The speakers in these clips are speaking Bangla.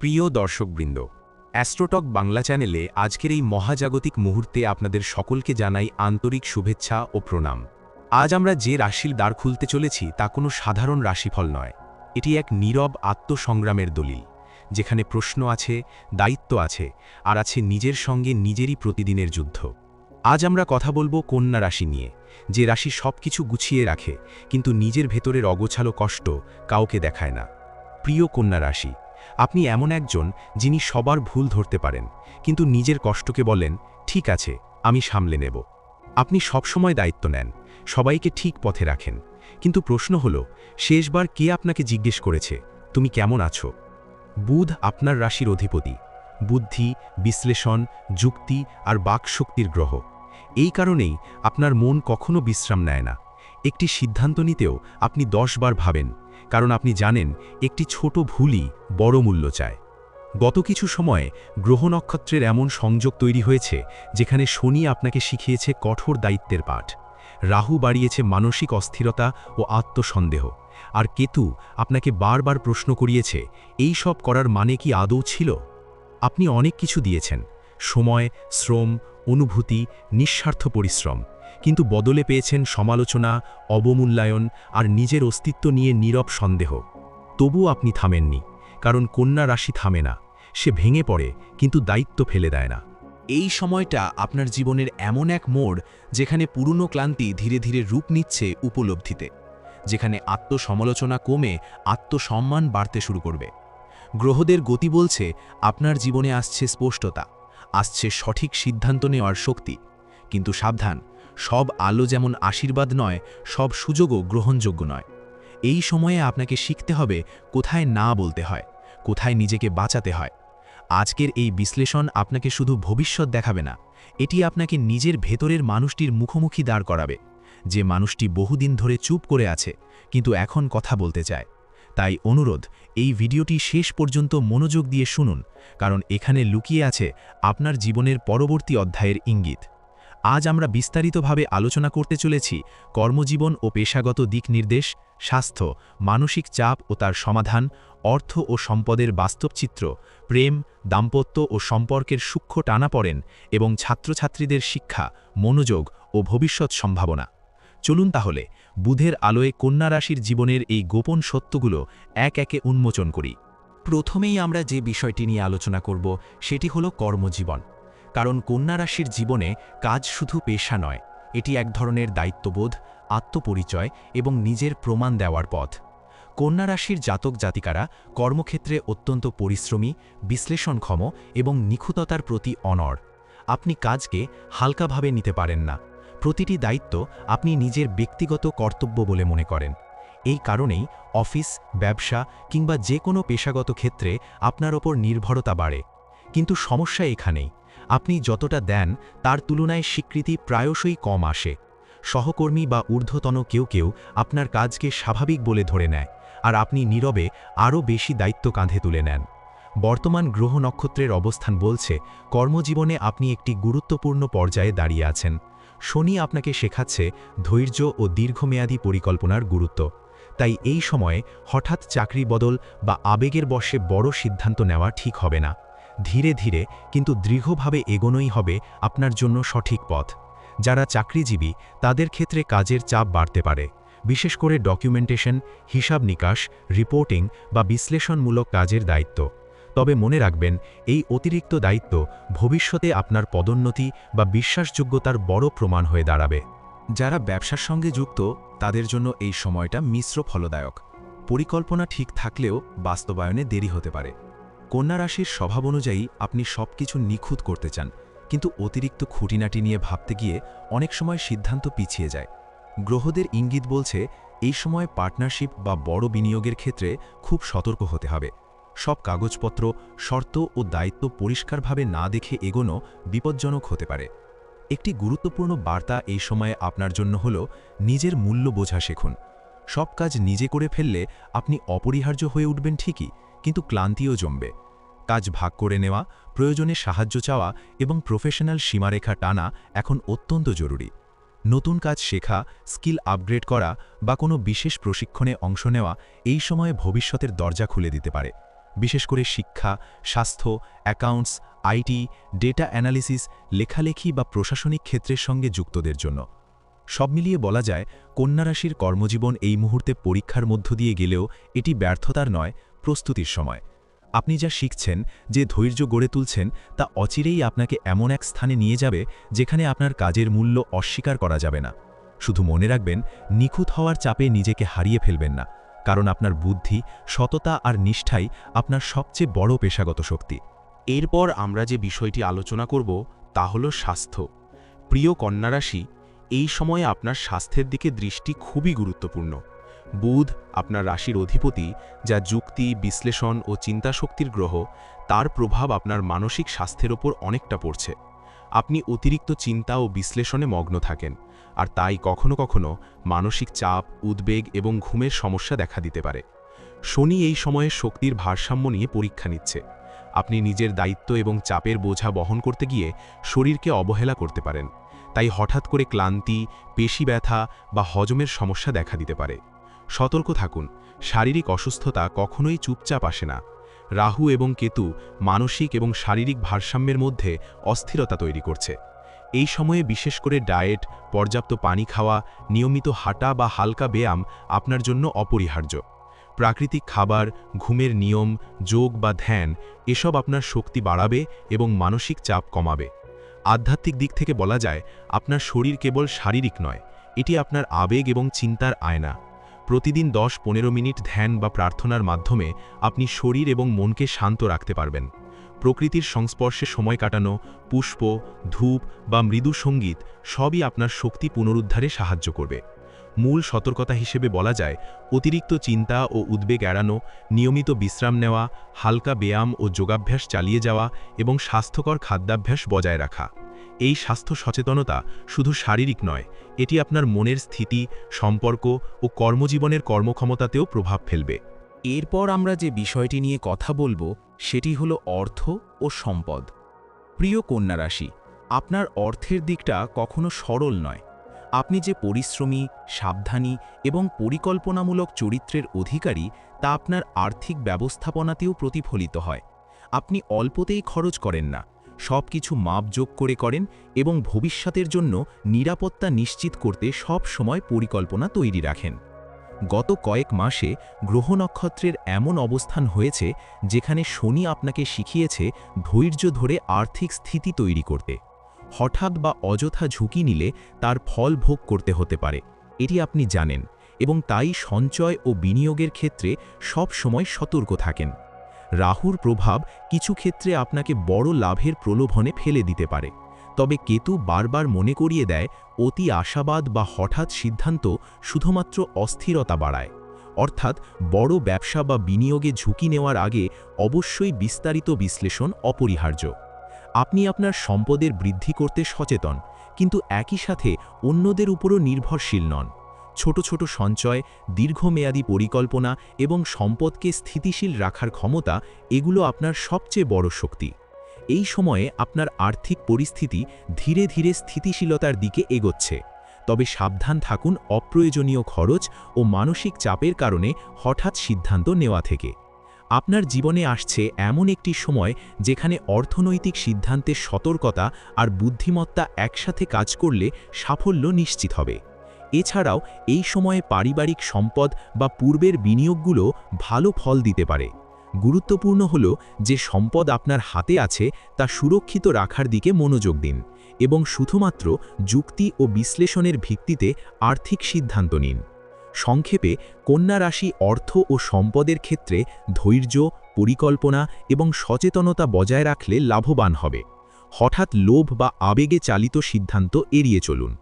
প্রিয় দর্শকবৃন্দ, অ্যাস্ট্রোটক বাংলা চ্যানেলে আজকের এই মহাজাগতিক মুহূর্তে আপনাদের সকলকে জানাই আন্তরিক শুভেচ্ছা ও প্রণাম। আজ আমরা যে রাশির দ্বার খুলতে চলেছি তা কোনো সাধারণ রাশিফল নয়, এটি এক নীরব আত্মসংগ্রামের দলিল, যেখানে প্রশ্ন আছে, দায়িত্ব আছে, আর আছে নিজের সঙ্গে নিজেরই প্রতিদিনের যুদ্ধ। আজ আমরা কথা বলব কন্যা রাশি নিয়ে, যে রাশি সব কিছু গুছিয়ে রাখে, কিন্তু নিজের ভেতরের অগোছালো কষ্ট কাউকে দেখায় না। প্রিয় কন্যা রাশি আপনি এমন একজন যিনি সবার ভুল ধরতে পারেন, কিন্তু নিজের কষ্টকে বলেন, ঠিক আছে, আমি সামলে নেব। আপনি সবসময় দায়িত্ব নেন, সবাইকে ঠিক পথে রাখেন। কিন্তু প্রশ্ন হল, শেষবার কে আপনাকে জিজ্ঞেস করেছে, তুমি কেমন আছো? বুধ আপনার রাশির অধিপতি। বুদ্ধি, বিশ্লেষণ, যুক্তি আর বাকশক্তির গ্রহ। এই কারণেই আপনার মন কখনো বিশ্রাম নেয় না। একটি সিদ্ধান্ত নিতেও আপনি দশবার ভাবেন কারণ আপনি জানেন, একটি ছোট ভুলই বড় মূল্য চায়। গত কিছু সময়ে গ্রহ নক্ষত্রের এমন সংযোগ তৈরি হয়েছে, যেখানে শনি আপনাকে শিখিয়েছে কঠোর দায়িত্বের পাঠ। রাহু বাড়িয়েছে মানসিক অস্থিরতা ও আত্মসন্দেহ। আর কেতু আপনাকে বারবার প্রশ্ন করিয়েছে, এই সব করার মানে কি আদৌ ছিল? আপনি অনেক কিছু দিয়েছেন। সময়, শ্রম, অনুভূতি, নিঃস্বার্থ পরিশ্রম। কিন্তু বদলে পেয়েছেন সমালোচনা, অবমূল্যায়ন আর নিজের অস্তিত্ব নিয়ে নীরব সন্দেহ। তবু আপনি থামেননি, কারণ কন্যা রাশি থামে না। সে ভেঙে পড়ে, কিন্তু দায়িত্ব ফেলে দেয় না। এই সময়টা আপনার জীবনের এমন এক মোড় যেখানে পুরনো ক্লান্তি ধীরে ধীরে রূপ নিচ্ছে উপলব্ধিতে, যেখানে আত্মসমালোচনা কমে আত্মসম্মান বাড়তে শুরু করবে। গ্রহদের গতি বলছে, আপনার জীবনে আসছে স্পষ্টতা, আসছে সঠিক সিদ্ধান্ত নেওয়ার শক্তি। কিন্তু সাবধান সব আলো যেমন আশীর্বাদ নয়, সব সুযোগও গ্রহণযোগ্য নয়। এই সময়ে আপনাকে শিখতে হবে কোথায় না বলতে হয়, কোথায় নিজেকে বাঁচাতে হয়। আজকের এই বিশ্লেষণ আপনাকে শুধু ভবিষ্যৎ দেখাবে না, এটি আপনাকে নিজের ভেতরের মানুষটির মুখোমুখি দাঁড় করাবে। যে মানুষটি বহুদিন ধরে চুপ করে আছে, কিন্তু এখন কথা বলতে চায়। তাই অনুরোধ, এই ভিডিওটি শেষ পর্যন্ত মনোযোগ দিয়ে শুনুন, কারণ এখানে লুকিয়ে আছে আপনার জীবনের পরবর্তী অধ্যায়ের ইঙ্গিত। আজ আমরা বিস্তারিতভাবে আলোচনা করতে চলেছি কর্মজীবন ও পেশাগত দিক নির্দেশ স্বাস্থ্য, মানসিক চাপ ও তার সমাধান, অর্থ ও সম্পদের বাস্তবচিত্র, প্রেম, দাম্পত্য ও সম্পর্কের সূক্ষ্ম টানাপড়েন এবং ছাত্রছাত্রীদের শিক্ষা, মনোযোগ ও ভবিষ্যৎ সম্ভাবনা। চলুন তাহলে, বুধের আলোয় কন্যা রাশির জীবনের এই গোপন সত্যগুলো এক একে উন্মোচন করি। প্রথমেই আমরা যে বিষয়টি নিয়ে আলোচনা করব, সেটি হলো কর্মজীবন। কারণ কন্যা রাশির জীবনে কাজ শুধু পেশা নয়, এটি এক ধরনের দায়িত্ববোধ, আত্মপরিচয় এবং নিজের প্রমাণ দেওয়ার পথ। কন্যা রাশির জাতক জাতিকারা কর্মক্ষেত্রে অত্যন্ত পরিশ্রমী, বিশ্লেষণক্ষম এবং নিখুঁততার প্রতি অনর আপনি কাজকে হালকাভাবে নিতে পারেন না। প্রতিটি দায়িত্ব আপনি নিজের ব্যক্তিগত কর্তব্য বলে মনে করেন। এই কারণেই অফিস, ব্যবসা কিংবা যে কোনো পেশাগত ক্ষেত্রে আপনার ওপর নির্ভরতা বাড়ে। কিন্তু সমস্যা এখানেই। আপনি যতটা দেন, তার তুলনায় স্বীকৃতি প্রায়শই কম আসে। সহকর্মী বা ঊর্ধ্বতন কেউ কেউ আপনার কাজকে স্বাভাবিক বলে ধরে নেয়, আর আপনি নীরবে আরও বেশি দায়িত্ব কাঁধে তুলে নেন। বর্তমান গ্রহ নক্ষত্রের অবস্থান বলছে, কর্মজীবনে আপনি একটি গুরুত্বপূর্ণ পর্যায়ে দাঁড়িয়ে আছেন। শনি আপনাকে শেখাচ্ছে ধৈর্য ও দীর্ঘমেয়াদী পরিকল্পনার গুরুত্ব। তাই এই সময়ে হঠাৎ চাকরি বদল বা আবেগের বশে বড় সিদ্ধান্ত নেওয়া ঠিক হবে না। ধীরে ধীরে কিন্তু দৃঢ়ভাবে এগোনোই হবে আপনার জন্য সঠিক পথ। যারা চাকরিজীবী, তাদের ক্ষেত্রে কাজের চাপ বাড়তে পারে। বিশেষ করে ডকুমেন্টেশন, হিসাব নিকাশ, রিপোর্টিং বা বিশ্লেষণমূলক কাজের দায়িত্ব। তবে মনে রাখবেন, এই অতিরিক্ত দায়িত্ব ভবিষ্যতে আপনার পদোন্নতি বা বিশ্বাসযোগ্যতার বড় প্রমাণ হয়ে দাঁড়াবে। যারা ব্যবসার সঙ্গে যুক্ত, তাদের জন্য এই সময়টা মিশ্র ফলদায়ক। পরিকল্পনা ঠিক থাকলেও বাস্তবায়নে দেরি হতে পারে। কন্যা রাশির স্বভাব অনুযায়ী আপনি সব কিছু নিখুঁত করতে চান, কিন্তু অতিরিক্ত খুঁটিনাটি নিয়ে ভাবতে গিয়ে অনেক সময় সিদ্ধান্ত পিছিয়ে যায়। গ্রহদের ইঙ্গিত বলছে, এই সময় পার্টনারশিপ বা বড় বিনিয়োগের ক্ষেত্রে খুব সতর্ক হতে হবে। সব কাগজপত্র, শর্ত ও দায়িত্ব পরিষ্কারভাবে না দেখে এগোনো বিপজ্জনক হতে পারে। একটি গুরুত্বপূর্ণ বার্তা এই সময়ে আপনার জন্য হল, নিজের মূল্য বোঝা শেখুন। সব কাজ নিজে করে ফেললে আপনি অপরিহার্য হয়ে উঠবেন ঠিকই কিন্তু ক্লান্তিও জমবে। কাজ ভাগ করে নেওয়া, প্রয়োজনে সাহায্য চাওয়া এবং প্রফেশনাল সীমারেখা টানা এখন অত্যন্ত জরুরি। নতুন কাজ শেখা, স্কিল আপগ্রেড করা বা কোনো বিশেষ প্রশিক্ষণে অংশ নেওয়া এই সময়ে ভবিষ্যতের দরজা খুলে দিতে পারে। বিশেষ করে শিক্ষা, স্বাস্থ্য, অ্যাকাউন্টস, আইটি, ডেটা অ্যানালিসিস, লেখালেখি বা প্রশাসনিক ক্ষেত্রের সঙ্গে যুক্তদের জন্য। সব মিলিয়ে বলা যায় কন্যারাশির কর্মজীবন এই মুহূর্তে পরীক্ষার মধ্য দিয়ে গেলেও এটি ব্যর্থতার নয় প্রস্তুতির সময়। আপনি যা শিখছেন, যে ধৈর্য গড়ে তুলছেন, তা অচিরেই আপনাকে এমন এক স্থানে নিয়ে যাবে, যেখানে আপনার কাজের মূল্য অস্বীকার করা যাবে না। শুধু মনে রাখবেন, নিখুঁত হওয়ার চাপে নিজেকে হারিয়ে ফেলবেন না, কারণ আপনার বুদ্ধি, সততা আর নিষ্ঠাই আপনার সবচেয়ে বড় পেশাগত শক্তি। এরপর আমরা যে বিষয়টি আলোচনা করব, তা হল স্বাস্থ্য। প্রিয় কন্যারাশি, এই সময়ে আপনার স্বাস্থ্যের দিকে দৃষ্টি খুবই গুরুত্বপূর্ণ। বুধ আপনার রাশির অধিপতি, যা যুক্তি, বিশ্লেষণ ও চিন্তাশক্তির গ্রহ, তার প্রভাব আপনার মানসিক স্বাস্থ্যের ওপর অনেকটা পড়ছে। আপনি অতিরিক্ত চিন্তা ও বিশ্লেষণে মগ্ন থাকেন, আর তাই কখনো কখনো মানসিক চাপ, উদ্বেগ এবং ঘুমের সমস্যা দেখা দিতে পারে। শনি এই সময়ে শক্তির ভারসাম্য নিয়ে পরীক্ষা নিচ্ছে। আপনি নিজের দায়িত্ব এবং চাপের বোঝা বহন করতে গিয়ে শরীরকে অবহেলা করতে পারেন। তাই হঠাৎ করে ক্লান্তি পেশি ব্যথা বা হজমের সমস্যা দেখা দিতে পারে। সতর্ক থাকুন। শারীরিক অসুস্থতা কখনোই চুপচাপ আসে না। রাহু এবং কেতু মানসিক এবং শারীরিক ভারসাম্যের মধ্যে অস্থিরতা তৈরি করছে। এই সময়ে বিশেষ করে ডায়েট, পর্যাপ্ত পানি খাওয়া, নিয়মিত হাঁটা বা হালকা ব্যায়াম আপনার জন্য অপরিহার্য। প্রাকৃতিক খাবার, ঘুমের নিয়ম, যোগ বা ধ্যান এসব আপনার শক্তি বাড়াবে এবং মানসিক চাপ কমাবে। আধ্যাত্মিক দিক থেকে বলা যায়, আপনার শরীর কেবল শারীরিক নয়, এটি আপনার আবেগ এবং চিন্তার আয়না। প্রতিদিন দশ পনেরো মিনিট ধ্যান বা প্রার্থনার মাধ্যমে আপনি শরীর এবং মনকে শান্ত রাখতে পারবেন। প্রকৃতির সংস্পর্শে সময় কাটানো, পুষ্প, ধূপ বা মৃদু সংগীত সবই আপনার শক্তি পুনরুদ্ধারে সাহায্য করবে। মূল সতর্কতা হিসেবে বলা যায়, অতিরিক্ত চিন্তা ও উদ্বেগ এড়ানো, নিয়মিত বিশ্রাম নেওয়া, হালকা ব্যায়াম ও যোগাভ্যাস চালিয়ে যাওয়া এবং স্বাস্থ্যকর খাদ্যাভ্যাস বজায় রাখা। এই স্বাস্থ্য সচেতনতা শুধু শারীরিক নয়, এটি আপনার মনের স্থিতি, সম্পর্ক ও কর্মজীবনের কর্মক্ষমতাতেও প্রভাব ফেলবে। এরপর আমরা যে বিষয়টি নিয়ে কথা বলব, সেটি হলো অর্থ ও সম্পদ। প্রিয় কন্যারাশি আপনার অর্থের দিকটা কখনো সরল নয়। আপনি যে পরিশ্রমী, সাবধানী এবং পরিকল্পনামূলক চরিত্রের অধিকারী, তা আপনার আর্থিক ব্যবস্থাপনাতেও প্রতিফলিত হয়। আপনি অল্পতেই খরচ করেন না। সব কিছু মাপযোগ করে করেন এবং ভবিষ্যতের জন্য নিরাপত্তা নিশ্চিত করতে সব সময় পরিকল্পনা তৈরি রাখেন। গত কয়েক মাসে গ্রহ নক্ষত্রের এমন অবস্থান হয়েছে যেখানে শনি আপনাকে শিখিয়েছে ধৈর্য ধরে আর্থিক স্থিতি তৈরি করতে। হঠাৎ বা অযথা ঝুঁকি নিলে তার ফল ভোগ করতে হতে পারে, এটি আপনি জানেন এবং তাই সঞ্চয় ও বিনিয়োগের ক্ষেত্রে সব সময় সতর্ক থাকেন। রাহুর প্রভাব কিছু ক্ষেত্রে আপনাকে বড় লাভের প্রলোভনে ফেলে দিতে পারে। তবে কেতু বারবার মনে করিয়ে দেয়, অতি আশাবাদ বা হঠাৎ সিদ্ধান্ত শুধুমাত্র অস্থিরতা বাড়ায়। অর্থাৎ বড় ব্যবসা বা বিনিয়োগে ঝুঁকি নেওয়ার আগে অবশ্যই বিস্তারিত বিশ্লেষণ অপরিহার্য। আপনি আপনার সম্পদের বৃদ্ধি করতে সচেতন, কিন্তু একই সাথে অন্যদের উপরও নির্ভরশীল নন। ছোট ছোট সঞ্চয়, দীর্ঘমেয়াদী পরিকল্পনা এবং সম্পদকে স্থিতিশীল রাখার ক্ষমতা এগুলো আপনার সবচেয়ে বড় শক্তি। এই সময়ে আপনার আর্থিক পরিস্থিতি ধীরে ধীরে স্থিতিশীলতার দিকে এগোচ্ছে। তবে সাবধান থাকুন, অপ্রয়োজনীয় খরচ ও মানসিক চাপের কারণে হঠাৎ সিদ্ধান্ত নেওয়া থেকে। আপনার জীবনে আসছে এমন একটি সময় যেখানে অর্থনৈতিক সিদ্ধান্তের সতর্কতা আর বুদ্ধিমত্তা একসাথে কাজ করলে সাফল্য নিশ্চিত হবে। এছাড়াও এই সময়ে পারিবারিক সম্পদ বা পূর্বের বিনিয়োগগুলো ভালো ফল দিতে পারে। গুরুত্বপূর্ণ হল যে সম্পদ আপনার হাতে আছে তা সুরক্ষিত রাখার দিকে মনোযোগ দিন এবং শুধুমাত্র যুক্তি ও বিশ্লেষণের ভিত্তিতে আর্থিক সিদ্ধান্ত নিন। সংক্ষেপে, কন্যা রাশি অর্থ ও সম্পদের ক্ষেত্রে ধৈর্য, পরিকল্পনা এবং সচেতনতা বজায় রাখলে লাভবান হবে। হঠাৎ লোভ বা আবেগে চালিত সিদ্ধান্ত এড়িয়ে চলুন।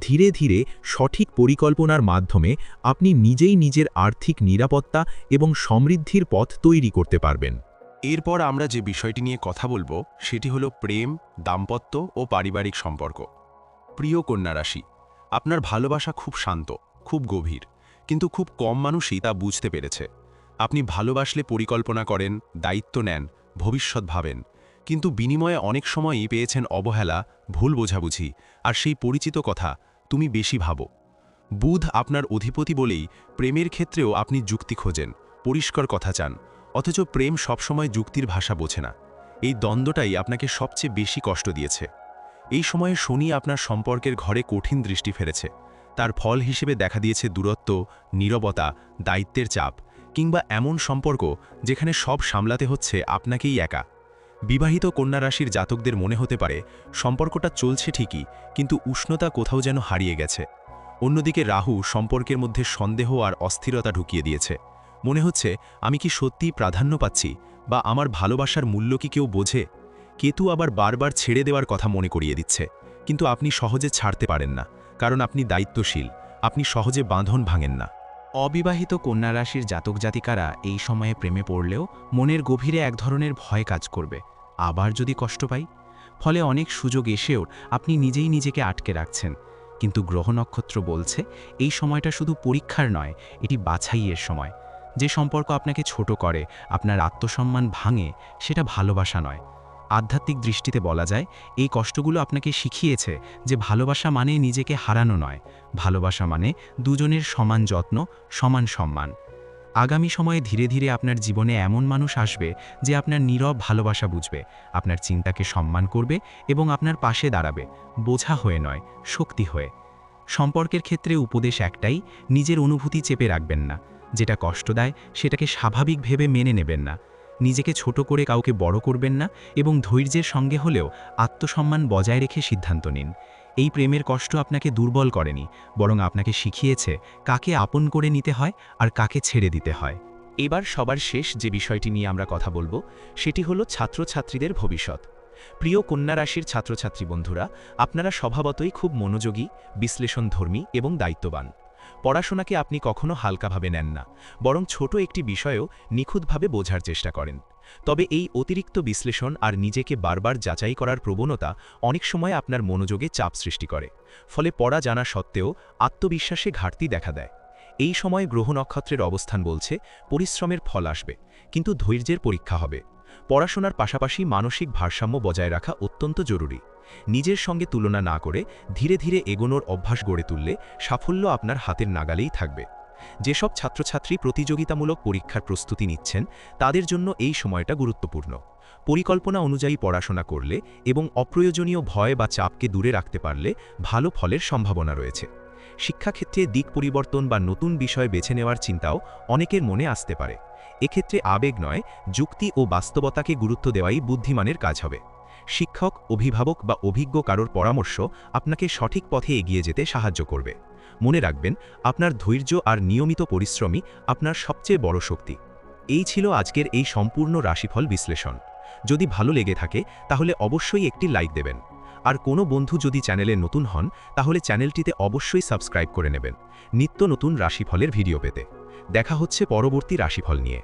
ধীরে ধীরে সঠিক পরিকল্পনার মাধ্যমে আপনি নিজেই নিজের আর্থিক নিরাপত্তা এবং সমৃদ্ধির পথ তৈরি করতে পারবেন। এরপর আমরা যে বিষয়টি নিয়ে কথা বলব, সেটি হলো প্রেম, দাম্পত্য ও পারিবারিক সম্পর্ক। প্রিয় কন্যা রাশি, আপনার ভালোবাসা খুব শান্ত, খুব গভীর, কিন্তু খুব কম মানুষই তা বুঝতে পেরেছে। আপনি ভালোবাসলে পরিকল্পনা করেন, দায়িত্ব নেন, ভবিষ্যৎ ভাবেন। কিন্তু বিনিময়ে অনেক সময়ই পেয়েছেন অবহেলা, ভুল বোঝাবুঝি আর সেই পরিচিত কথা, তুমি বেশি ভাবো। বুধ আপনার অধিপতি বলেই প্রেমের ক্ষেত্রেও আপনি যুক্তি খোঁজেন, পরিষ্কার কথা চান, অথচ প্রেম সবসময় যুক্তির ভাষা বোঝে না। এই দ্বন্দ্বটাই আপনাকে সবচেয়ে বেশি কষ্ট দিয়েছে। এই সময়ে শনি আপনার সম্পর্কের ঘরে কঠিন দৃষ্টি ফেলেছে। তার ফল হিসেবে দেখা দিয়েছে দূরত্ব, নীরবতা, দায়িত্বের চাপ কিংবা এমন সম্পর্ক যেখানে সব সামলাতে হচ্ছে আপনাকেই একা। বিবাহিত কন্যা রাশির জাতকদের মনে হতে পারে, সম্পর্কটা চলছে ঠিকই, কিন্তু উষ্ণতা কোথাও যেন হারিয়ে গেছে। অন্যদিকে রাহু সম্পর্কের মধ্যে সন্দেহ আর অস্থিরতা ঢুকিয়ে দিয়েছে। মনে হচ্ছে, আমি কি সত্যিই প্রাধান্য পাচ্ছি, বা আমার ভালোবাসার মূল্য কি কেউ বোঝে? কেতু আবার বারবার ছেড়ে দেওয়ার কথা মনে করিয়ে দিচ্ছে। কিন্তু আপনি সহজে ছাড়তে পারেন না, কারণ আপনি দায়িত্বশীল, আপনি সহজে বাঁধন ভাঙেন না। অবিবাহিত কন্যা রাশির জাতক জাতিকারা এই সময়ে প্রেমে পড়লেও মনের গভীরে এক ধরনের ভয় কাজ করবে। আবার যদি কষ্ট পাই? ফলে অনেক সুযোগ এসেও আপনি নিজেই নিজেকে আটকে রাখছেন। কিন্তু গ্রহ নক্ষত্র বলছে, এই সময়টা শুধু পরীক্ষার নয়, এটি বাছাইয়ের সময়। যে সম্পর্ক আপনাকে ছোট করে, আপনার আত্মসম্মান ভাঙে, সেটা ভালোবাসা নয়। আধ্যাত্মিক দৃষ্টিতে বলা যায়, এই কষ্টগুলো আপনাকে শিখিয়েছে যে ভালোবাসা মানে নিজেকে হারানো নয়। ভালোবাসা মানে দুজনের সমান যত্ন, সমান সম্মান। আগামী সময়ে ধীরে ধীরে আপনার জীবনে এমন মানুষ আসবে যে আপনার নীরব ভালোবাসা বুঝবে, আপনার চিন্তাকে সম্মান করবে এবং আপনার পাশে দাঁড়াবে, বোঝা হয়ে নয়, শক্তি হয়ে। সম্পর্কের ক্ষেত্রে উপদেশ একটাই, নিজের অনুভূতি চেপে রাখবেন না। যেটা কষ্ট দেয়, সেটাকে স্বাভাবিক ভেবে মেনে নেবেন না। নিজেকে ছোট করে কাউকে বড় করবেন না এবং ধৈর্যের সঙ্গে হলেও আত্মসম্মান বজায় রেখে সিদ্ধান্ত নিন। এই প্রেমের কষ্ট আপনাকে দুর্বল করেনি, বরং আপনাকে শিখিয়েছে কাকে আপন করে নিতে হয় আর কাকে ছেড়ে দিতে হয়। এবার সবার শেষ যে বিষয়টি নিয়ে আমরা কথা বলব, সেটি হলো ছাত্রছাত্রীদের ভবিষ্যৎ। প্রিয় কন্যা রাশির ছাত্রছাত্রী বন্ধুরা, আপনারা স্বভাবতই খুব মনোযোগী, বিশ্লেষণধর্মী এবং দায়িত্ববান। পড়াশোনাকে আপনি কখনো হালকাভাবে নেন না, বরং ছোট একটি বিষয়েও নিখুঁতভাবে বোঝার চেষ্টা করেন। তবে এই অতিরিক্ত বিশ্লেষণ আর নিজেকে বারবার যাচাই করার প্রবণতা অনেক সময় আপনার মনোযোগে চাপ সৃষ্টি করে, ফলে পড়া জানা সত্ত্বেও আত্মবিশ্বাসে ঘাটতি দেখা দেয়। এই সময় গ্রহ নক্ষত্রের অবস্থান বলছে, পরিশ্রমের ফল আসবে, কিন্তু ধৈর্যের পরীক্ষা হবে। পড়াশোনার পাশাপাশি মানসিক ভারসাম্য বজায় রাখা অত্যন্ত জরুরি। নিজের সঙ্গে তুলনা না করে ধীরে ধীরে এগোনোর অভ্যাস গড়ে তুললে সাফল্য আপনার হাতের নাগালেই থাকবে। যেসব ছাত্রছাত্রী প্রতিযোগিতামূলক পরীক্ষার প্রস্তুতি নিচ্ছেন, তাদের জন্য এই সময়টা গুরুত্বপূর্ণ। পরিকল্পনা অনুযায়ী পড়াশোনা করলে এবং অপ্রয়োজনীয় ভয় বা চাপকে দূরে রাখতে পারলে ভালো ফলের সম্ভাবনা রয়েছে। শিক্ষাক্ষেত্রে দিক পরিবর্তন বা নতুন বিষয় বেছে নেওয়ার চিন্তাও অনেকের মনে আসতে পারে। এক্ষেত্রে আবেগ নয়, যুক্তি ও বাস্তবতাকে গুরুত্ব দেওয়াই বুদ্ধিমানের কাজ হবে। শিক্ষক, অভিভাবক বা অভিজ্ঞ কারোর পরামর্শ আপনাকে সঠিক পথে এগিয়ে যেতে সাহায্য করবে। মনে রাখবেন, আপনার ধৈর্য আর নিয়মিত পরিশ্রমই আপনার সবচেয়ে বড় শক্তি। এই ছিল আজকের এই সম্পূর্ণ রাশিফল বিশ্লেষণ। যদি ভালো লেগে থাকে, তাহলে অবশ্যই একটি লাইক দেবেন। আর কোনো বন্ধু যদি চ্যানেলে নতুন হন, তাহলে চ্যানেলটিতে অবশ্যই সাবস্ক্রাইব করে নেবেন। নিত্য নতুন রাশিফলের ভিডিও পেতে। দেখা হচ্ছে পরবর্তী রাশিফল নিয়ে।